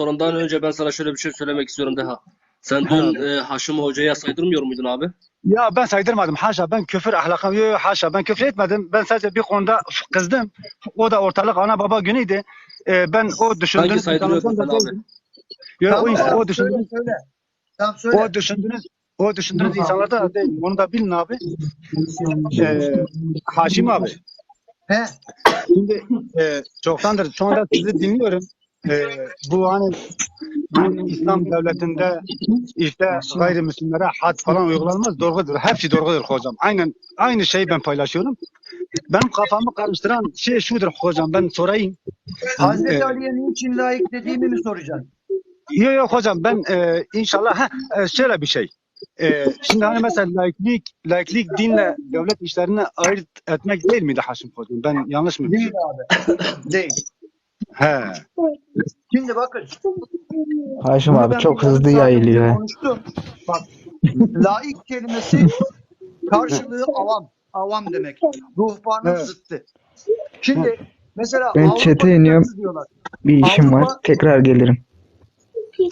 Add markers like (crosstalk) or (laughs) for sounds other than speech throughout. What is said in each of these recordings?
Ondan önce ben sana şöyle bir şey söylemek istiyorum Deha. Sen dün e, Haşim Hoca'ya saydırmıyor muydun abi? Ya ben saydırmadım. Haşa ben küfür ahlakım. Yok haşa ben küfür etmedim. Ben sadece bir konuda kızdım. O da ortalık ana baba günüydü. Ee, ben o Sanki düşündüğünüz saydırıyordun sen da abi. Yok o, Tamam, o söyle, düşündüğünüz söyle. Tamam söyle. o düşündüğünüz o düşündüğünüz insanlardan da değilim. Onu da bilin abi. Ee, Haşim abi. He. Şimdi e, çoktandır şu anda sizi dinliyorum. E, bu hani bu İslam devletinde işte gayrimüslimlere had falan uygulanmaz doğrudur. Hepsi doğrudur hocam. Aynen aynı şeyi ben paylaşıyorum. Benim kafamı karıştıran şey şudur hocam ben sorayım. Hazreti Ee, Ali'ye niçin layık dediğimi mi soracaksın? Yok yok hocam ben e, inşallah ha, e, şöyle bir şey. E, şimdi hani mesela laiklik, laiklik dinle devlet işlerini ayırt etmek değil miydi Haşim hocam? Ben yanlış mı? Değil abi. Değil. He. Şimdi bakın. Haşim bunu abi ben çok hızlı önce yayılıyor. he. Konuştum. Bak. laik kelimesi karşılığı avam. Avam demek. Ruhbanın Evet. zıttı. Şimdi mesela Ben Avrupa chat'e iniyorum. kıtası diyorlar. Bir işim var. Avrupa- Tekrar gelirim.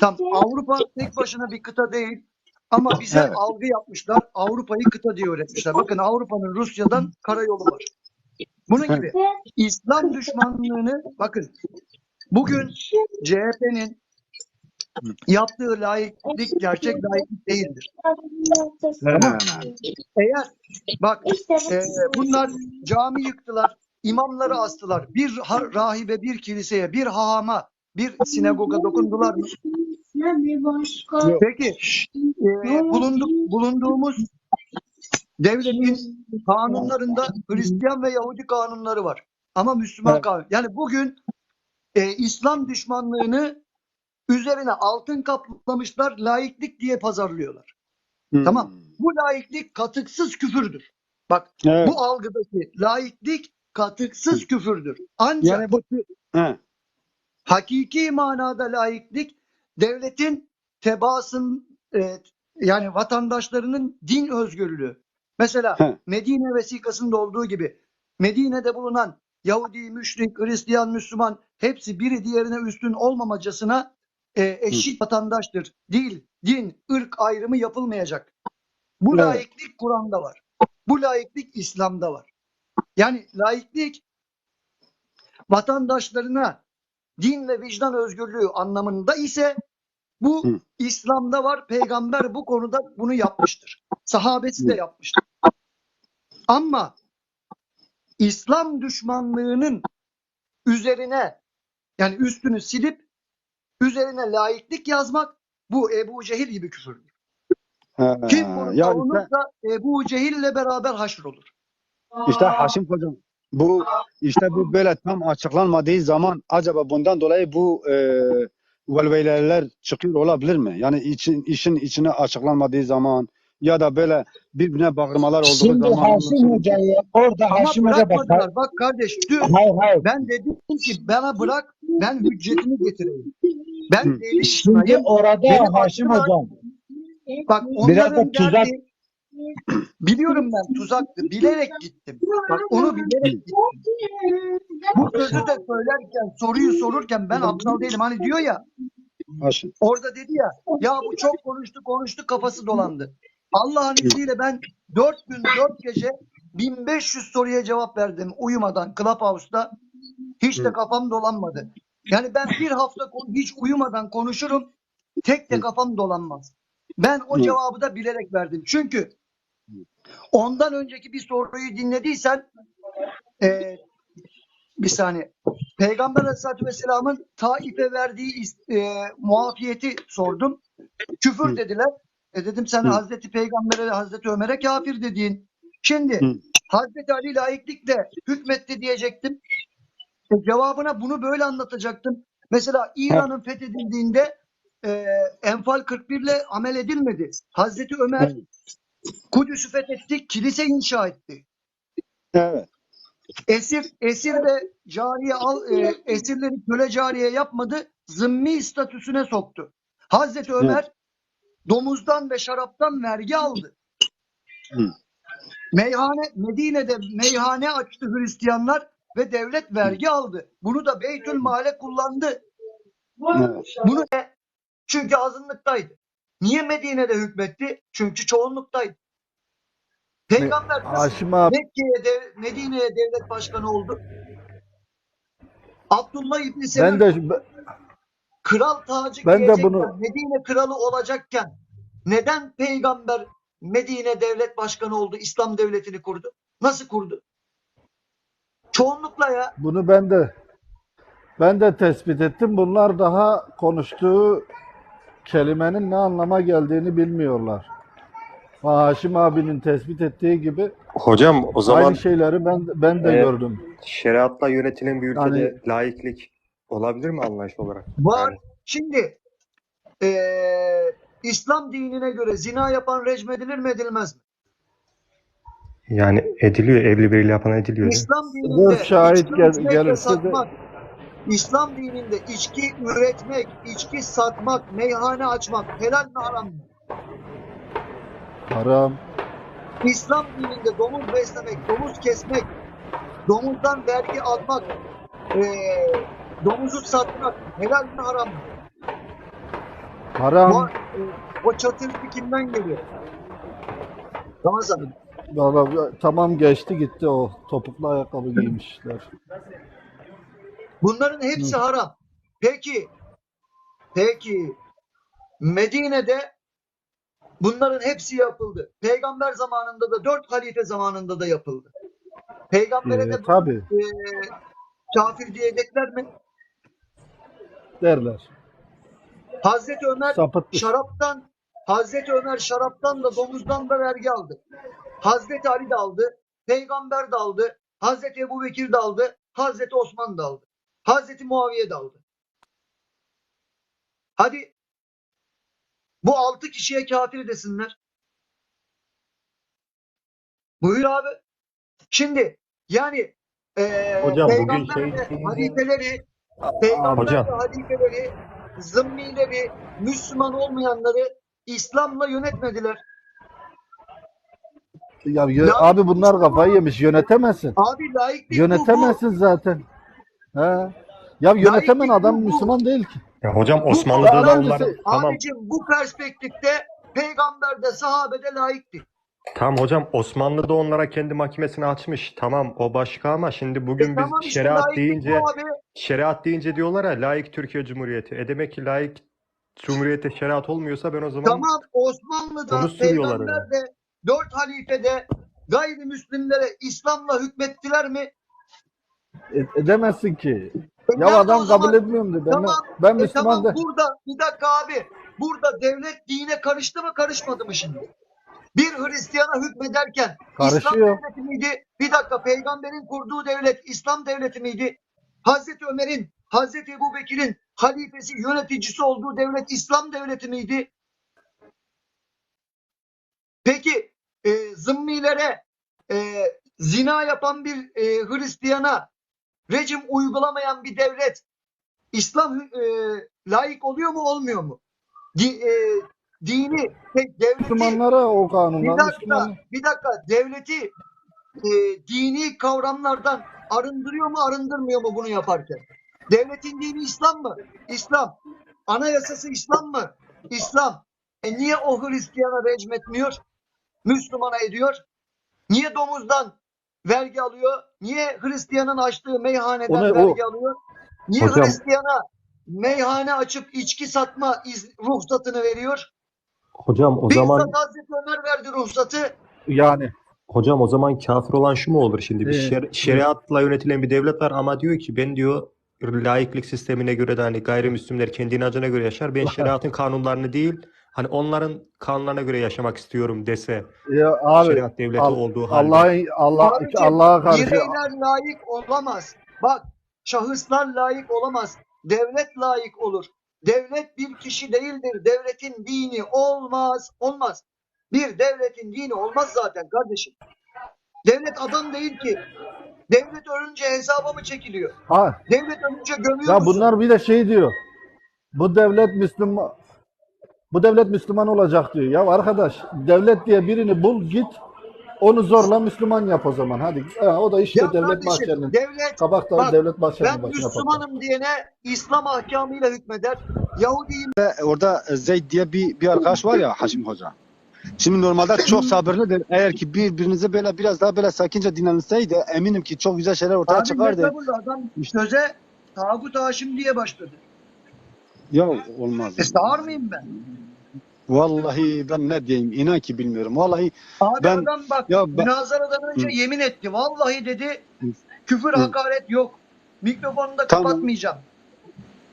Tam Avrupa tek başına bir kıta değil. Ama bize Evet. algı yapmışlar. Avrupa'yı kıta diye öğretmişler. Bakın Avrupa'nın Rusya'dan karayolu var. Bunun gibi İslam düşmanlığını bakın bugün CHP'nin yaptığı laiklik gerçek laiklik değildir. Eğer bak e, bunlar cami yıktılar, imamları astılar. Bir rahibe, bir kiliseye, bir hahama, bir sinagoga dokundular mı? Peki e, bulunduk, bulunduğumuz devletin kanunlarında Hristiyan ve Yahudi kanunları var. Ama Müslüman Evet. kanun. Yani bugün e, İslam düşmanlığını üzerine altın kaplamışlar, laiklik diye pazarlıyorlar. Hmm. Tamam. Bu laiklik katıksız küfürdür. Bak Evet. bu algıdaki laiklik katıksız küfürdür. Ancak Yani bu He. hakiki manada laiklik devletin tebaasın e, yani vatandaşlarının din özgürlüğü. Mesela He. Medine vesikasında olduğu gibi Medine'de bulunan Yahudi, müşrik, Hristiyan, Müslüman hepsi biri diğerine üstün olmamacasına e, eşit vatandaştır. Dil, din, ırk ayrımı yapılmayacak. Bu Evet. laiklik Kur'an'da var. Bu laiklik İslam'da var. Yani laiklik vatandaşlarına din ve vicdan özgürlüğü anlamında ise bu Hı. İslam'da var. Peygamber bu konuda bunu yapmıştır. Sahabesi de yapmıştır. Ama İslam düşmanlığının üzerine yani üstünü silip üzerine laiklik yazmak bu Ebu Cehil gibi küfürdür. He. Kim bunu Ya savunursa Ebu Cehil'le beraber haşr olur. İşte Haşim hocam bu işte bu böyle tam açıklanmadığı zaman acaba bundan dolayı bu e, velveleler çıkıyor olabilir mi? Yani için, işin içine açıklanmadığı zaman ya da böyle birbirine bağırmalar olduğu Şimdi zaman Haşim Hoca'yı orada Ama Haşim Hoca bak. bırakmadılar. Bak kardeş dün Hayır hayır. ben dedim ki bana bırak ben hüccetimi getireyim. Ben Hı. delil Şimdi orada Haşim. Hocam. Bak Biraz da tuzak- derdi (clears throat) biliyorum ben tuzaktı. Bilerek gittim. Bak onu bilerek gittim. Bu sözü de söylerken soruyu sorurken ben aptal değilim. Hani diyor ya orada dedi ya ya bu çok konuştu konuştu kafası dolandı. Allah'ın izniyle ben 4 gün 4 gece 1500 soruya cevap verdim uyumadan Clubhouse'da. Hiç de kafam dolanmadı. Yani ben bir hafta hiç uyumadan konuşurum. Tek de kafam dolanmaz. Ben o cevabı da bilerek verdim. Çünkü ondan önceki bir soruyu dinlediysen e, bir saniye. Peygamber Aleyhisselatü Vesselam'ın Taif'e verdiği e, muafiyeti sordum. Küfür Hı. dediler. E dedim sen Hı. Hazreti Peygamber'e ve Hazreti Ömer'e kafir dediğin. Şimdi Hı. Hazreti Ali laiklikle hükmetti diyecektim. E, cevabına bunu böyle anlatacaktım. Mesela İran'ın fethedildiğinde e, Enfal 41 ile amel edilmedi. Hazreti Ömer. Kudüs'ü fethetti, kilise inşa etti. Evet. Esir esir ve cariye al e, esirleri köle cariye yapmadı. Zımmi statüsüne soktu. Hazreti Ömer domuzdan ve şaraptan vergi aldı. Hı. Meyhane Medine'de meyhane açtı Hristiyanlar ve devlet vergi aldı. Bunu da Beytül Mal'e kullandı. Evet. Bunu? Çünkü azınlıktaydı. Niye Medine'de hükmetti? Çünkü çoğunluktaydı. Peygamber nasıl Haşim abi Mekke'ye, dev- Medine'ye devlet başkanı oldu? Abdullah İbni ben Selam de kral tacı Ben de bunu- Medine kralı olacakken neden peygamber Medine devlet başkanı oldu, İslam devletini kurdu? Nasıl kurdu? Çoğunlukla ya. bunu ben de ben de tespit ettim. Bunlar daha konuştuğu kelimenin ne anlama geldiğini bilmiyorlar. Haşim abinin tespit ettiği gibi Hocam o zaman aynı şeyleri ben ben de Evet. gördüm. şeriatla yönetilen bir ülkede Yani- laiklik olabilir mi anlayış olarak? Var. Yani Şimdi eee, İslam dinine göre zina yapan rejim edilir mi edilmez mi? yani ediliyor, evli biriyle yapan ediliyor. İslam dininde şahit gel- gelirse de- satmak, İslam dininde içki üretmek, içki satmak, meyhane açmak helal mi haram mı? Haram. İslam dininde domuz beslemek, domuz kesmek, domuzdan vergi almak, eee, domuzu satmak helal mi haram mı? Haram. e, o çatırtı kimden geliyor? Ramazan. Vallahi tamam geçti gitti o topuklu ayakkabı giymişler. Bunların hepsi haram. Peki, peki Medine'de bunların hepsi yapıldı. Peygamber zamanında da dört halife zamanında da yapıldı. Peygambere Ee, de tabii e, kafir diyecekler mi? derler. Hazreti Ömer Sapıtmış. şaraptan Hazreti Ömer şaraptan da domuzdan da vergi aldı. Hazreti Ali de aldı. Peygamber de aldı. Hazreti Ebu Bekir de aldı. Hazreti Osman da aldı. Hazreti Muaviye de aldı. Hadi bu altı kişiye kafir desinler. Buyur abi. Şimdi yani eee Hocam bugün şey- halifeleri peygamber Hocam. ve halifeleri zımmileri Müslüman olmayanları İslam'la yönetmediler. Ya, Ya- abi bunlar kafayı yemiş. Yönetemezsin. Abi laiklik bu, bu. Yönetemezsin zaten. He. Ya yönetemen Laiklik adam. Müslüman değil ki. Ya hocam Osmanlı'da da tamam Abicim bu perspektifte peygamber de sahabe de laikti. tamam hocam Osmanlı da onlara kendi mahkemesini açmış. Tamam o başka ama şimdi bugün E biz tamam işte şeriat deyince şeriat deyince diyorlar ya laik Türkiye Cumhuriyeti. E demek ki laik Cumhuriyete şeriat olmuyorsa ben o zaman Tamam Osmanlı'da peygamber de dört halifede gayrimüslimlere İslam'la hükmettiler mi? E- edemezsin ki. E Ya adam zaman? kabul etmiyorum. Ben, Tamam, ben E Müslüman tamam de. burada bir dakika abi. Burada devlet dine karıştı mı karışmadı mı şimdi? Bir Hristiyana hükmederken İslam Karışıyor. devleti miydi? Bir dakika peygamberin kurduğu devlet İslam devleti miydi? Hazreti Ömer'in, Hazreti Ebu Bekir'in halifesi, yöneticisi olduğu devlet İslam devleti miydi? Peki e, zımmilere e, zina yapan bir e, Hristiyana rejim uygulamayan bir devlet İslam e, layık oluyor mu olmuyor mu? Di, e, dini, tek devleti, Müslümanlara o bir kanunlar dakika, Müslüman. bir dakika, devleti e, dini kavramlardan arındırıyor mu arındırmıyor mu bunu yaparken? Devletin dini İslam mı? İslam. Anayasası İslam mı? İslam. E niye o Hristiyana rejim etmiyor? Müslümana ediyor. Niye domuzdan vergi alıyor? Niye Hristiyanın açtığı meyhaneden O ne, o- vergi alıyor? Niye Hocam- Hristiyana meyhane açıp içki satma iz, ruhsatını veriyor? hocam o Bizzat zaman Hazreti Ömer verdi ruhsatı. Yani hocam o zaman kafir olan şu mu olur şimdi? Bir Evet. şer- şeriatla yönetilen bir devlet var ama diyor ki ben diyor laiklik sistemine göre de hani gayrimüslimler kendi inancına göre yaşar. Ben şeriatın kanunlarını değil hani onların kanunlarına göre yaşamak istiyorum dese ya abi şeriat devleti Al- olduğu halde. Allah'a Allah Abicim, Allah'a karşı Bireyler layık olamaz. Bak şahıslar layık olamaz. Devlet layık olur. Devlet bir kişi değildir. Devletin dini olmaz. Olmaz. Bir devletin dini olmaz zaten kardeşim. Devlet adam değil ki. Devlet ölünce hesaba mı çekiliyor? ha, Devlet ölünce gömüyor ya musun? bunlar bir de şey diyor. Bu devlet Müslüman bu devlet Müslüman olacak diyor. Ya arkadaş devlet diye birini bul git Onu zorla Müslüman yap o zaman. Hadi. Ha, o da işte Ya Devlet Bahçeli'nin. devlet Kabaktağı Bak, Devlet Bahçeli'nin ben başına patlar. Müslümanım diyene İslam ahkamıyla hükmeder. Yahudiyim Orada Zeyd diye bir, bir arkadaş var ya Haşim Hoca. Şimdi normalde çok sabırlıdır. Eğer ki birbirinize böyle biraz daha böyle sakince dinlenseydi eminim ki çok güzel şeyler ortaya Abi çıkardı. Adam söze Tağut Haşim diye başladı. Ya olmaz. E sağır mıyım ben? Vallahi ben ne diyeyim inan ki bilmiyorum. Vallahi Abi Ben- adam bak ya ben- münazaradan önce Hı. yemin etti. Vallahi dedi küfür Hı. hakaret yok. Mikrofonunu da Tamam. kapatmayacağım.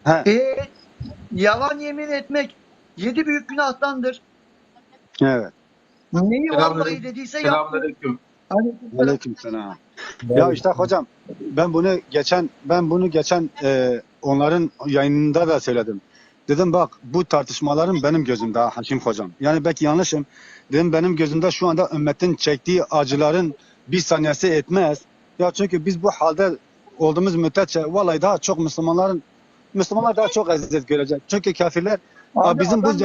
he, E yalan yemin etmek yedi büyük günahtandır. evet. Neyi vallahi dediyse yaptı. Selamünaleyküm. Hani Aleykümselam. (laughs) Ya işte hocam ben bunu geçen ben bunu geçen e, onların yayınında da söyledim. Dedim bak bu tartışmaların benim gözümde ha, Haşim hocam. Yani belki yanlışım. Dedim benim gözümde şu anda ümmetin çektiği acıların bir saniyesi etmez. Ya çünkü biz bu halde olduğumuz müddetçe vallahi daha çok Müslümanların Müslümanlar daha çok eziyet görecek. Çünkü kafirler Abi bizim bu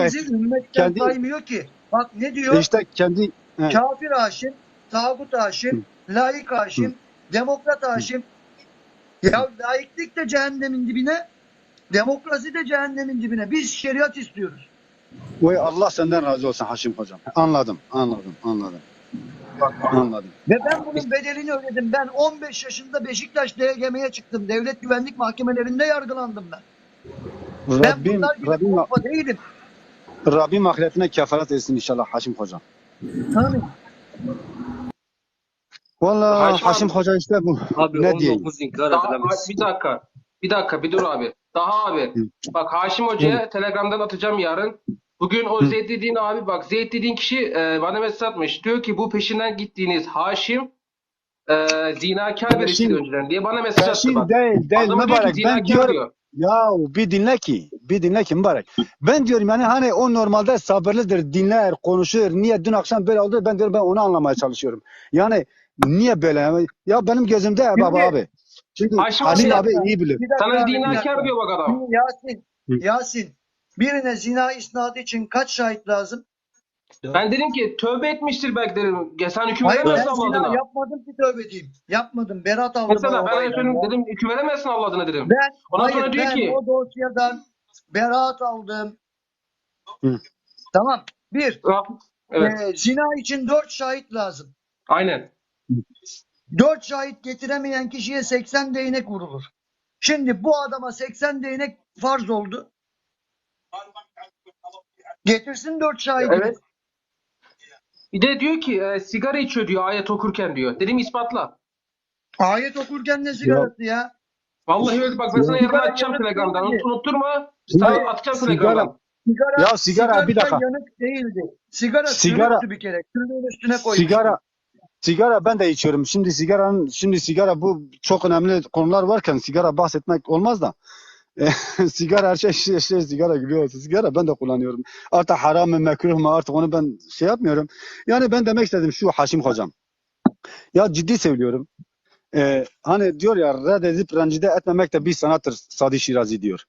kendi- saymıyor ki. Bak ne diyor? e, işte kendi He. Kafir Haşim, Tağut Haşim, Laik Haşim, Demokrat Haşim. Ya laiklik de cehennemin dibine, demokrasi de cehennemin dibine. Biz şeriat istiyoruz. Vay Allah senden razı olsun Haşim hocam. Anladım, anladım, anladım. Anladım. Ve ben bunun bedelini ödedim. Ben 15 yaşında Beşiktaş DGM'ye çıktım. Devlet güvenlik mahkemelerinde yargılandım ben. Ben Rabbim, bunlar gibi Rabbim, korkma değilim. Rabbim ahiretine kefaret etsin inşallah Haşim hocam. Amin. Vallahi Haşim Haşim, abi. Hoca işte bu. Abi Ne diyeyim? 19 inkar Daha, edilemez. bir dakika. Bir dakika bir dur abi. Daha abi. Bak Haşim Hoca'ya Telegram'dan atacağım yarın. Bugün o Hı. Zeyd dediğin abi bak Zeyd dediğin kişi e, bana mesaj atmış. Diyor ki bu peşinden gittiğiniz Haşim e, zinakar birisi önceden diye bana mesaj attı Haşim bak. değil, değil Adamı diyor ki mübarek. Ben zinakar diyorum, diyor. ya bir dinle ki, bir dinle ki mübarek. Ben diyorum yani hani o normalde sabırlıdır, dinler, konuşur. Niye dün akşam böyle oldu? Ben diyorum ben onu anlamaya çalışıyorum. Yani niye böyle? Ya benim gözümde baba abi. Çünkü Haşim Haşim abi- abi iyi bilir. Bir dakika Sana zinakar diyor bak adam. Yasin. Yasin. Birine zina isnadı için kaç şahit lazım? Ben dedim ki tövbe etmiştir belki dedim. Ya sen hüküm Hayır ben veremezsin Allah zina adına. yapmadım ki tövbe diyeyim. Yapmadım. Berat aldım. Mesela ben olaydan efendim ya. dedim hüküm veremezsin Allah adına dedim. Ben, Ondan hayır, sonra diyor ben ki- o dosyadan beraat aldım. Hı. Tamam. Bir, Evet. e, zina için dört şahit lazım. Aynen. Dört şahit getiremeyen kişiye 80 değnek vurulur. Şimdi bu adama 80 değnek farz oldu. Getirsin dört şahit. Evet. Bir de diyor ki e, sigara içiyor diyor ayet okurken diyor. Dedim ispatla. Ayet okurken ne sigarası ya? Vallahi öyle bak ben sana yarın Sigara açacağım yanık Telegram'dan. unutturma. Sana atacağım sigara- Telegram'dan. Sigara, Ya sigara, bir dakika. yanık değildi. Sigara, Sigara- sürüktü bir kere. Sürüğün üstüne koymuş. Sigara sigara ben de içiyorum. Şimdi sigaranın şimdi sigara bu çok önemli konular varken sigara bahsetmek olmaz da. (laughs) Sigara her şey, şey, şey sigara gülüyor. Sigara ben de kullanıyorum. Artık haram mı mekruh mu artık onu ben şey yapmıyorum. Yani ben demek istedim şu Haşim hocam. Ya ciddi söylüyorum. E, hani diyor ya reddedip rencide etmemek de bir sanattır Sadi Şirazi diyor.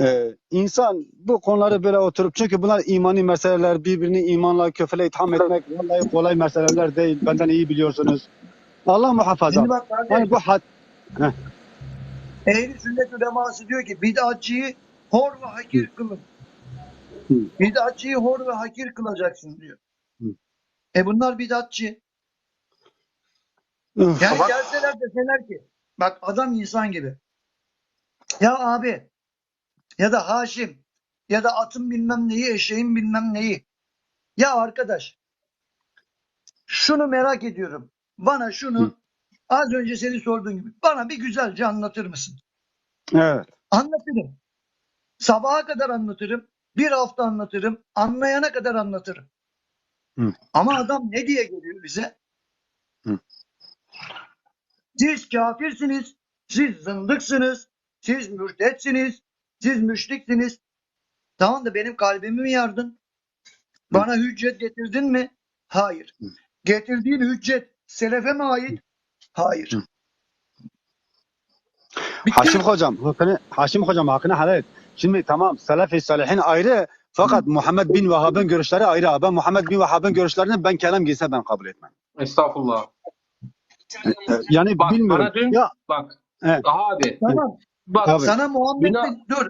Ee, insan bu konuları böyle oturup çünkü bunlar imani meseleler birbirini imanla köfele itham etmek vallahi kolay meseleler değil benden iyi biliyorsunuz. Allah muhafaza. Şimdi bak kardeşim, Hani bu had Ehli sünnet uleması diyor ki bid'atçıyı hor ve hakir kılın. Hı. Bid'atçıyı hor ve hakir kılacaksın diyor. Hı. E bunlar bid'atçı. Yani gelseler deseler ki bak adam insan gibi. Ya abi ya da Haşim ya da atın bilmem neyi eşeğin bilmem neyi. Ya arkadaş şunu merak ediyorum. Bana şunu Hı. az önce seni sorduğun gibi bana bir güzelce anlatır mısın? evet. Anlatırım. Sabaha kadar anlatırım. Bir hafta anlatırım. Anlayana kadar anlatırım. Hı. Ama adam ne diye geliyor bize? Hı. Siz kafirsiniz. Siz zındıksınız. Siz mürtetsiniz. Siz müşriksiniz. Tamam da benim kalbimi mi yardın? Bana hüccet getirdin mi? Hayır. Getirdiğin hüccet selefe mi ait? Hayır. Bitti Haşim mi? hocam hakkını Haşim hocam hakkını helal et. Şimdi tamam Selefi Salihin ayrı fakat Muhammed bin Vahhab'ın görüşleri ayrı. Ben Muhammed bin Vahhab'ın görüşlerini ben kelam giyse ben kabul etmem. Estağfurullah. E, Yani Bak bilmiyorum. bana dün Ya bak. Evet. Aha abi. Tamam. Bak Tabii. Sana Muhammed Günah- bin dur.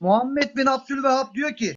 Muhammed bin Abdülvehhab diyor ki